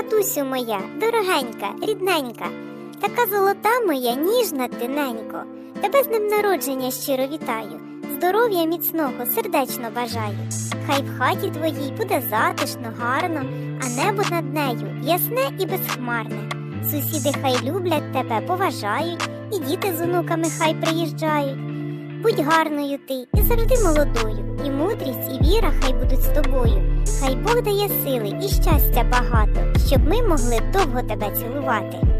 матусю моя, дорогенька, рідненька, така золота моя, ніжна тиненько. Тебе з днем народження щиро вітаю. Здоров'я міцного, сердечно бажаю. Хай в хаті твоїй буде затишно, гарно, а небо над нею ясне і безхмарне. Сусіди хай люблять тебе, поважають, і діти з онуками хай приїжджають. Будь гарною ти і завжди молодою, і мудрість, і віра хай будуть з тобою. Хай Бог дає сили і щастя багато, щоб ми могли довго тебе цілувати.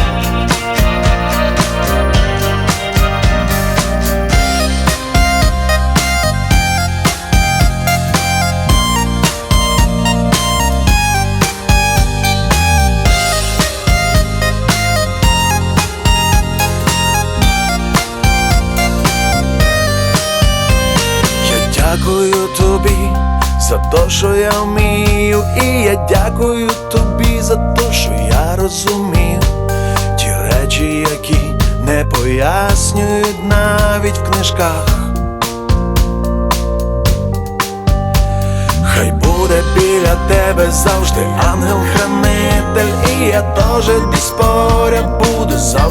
Тобі за те, що я вмію, і я дякую тобі за те, що я розумію ті речі, які не пояснюють навіть в книжках. Хай буде біля тебе завжди ангел-хранитель, і я теж десь поряд буду завжди.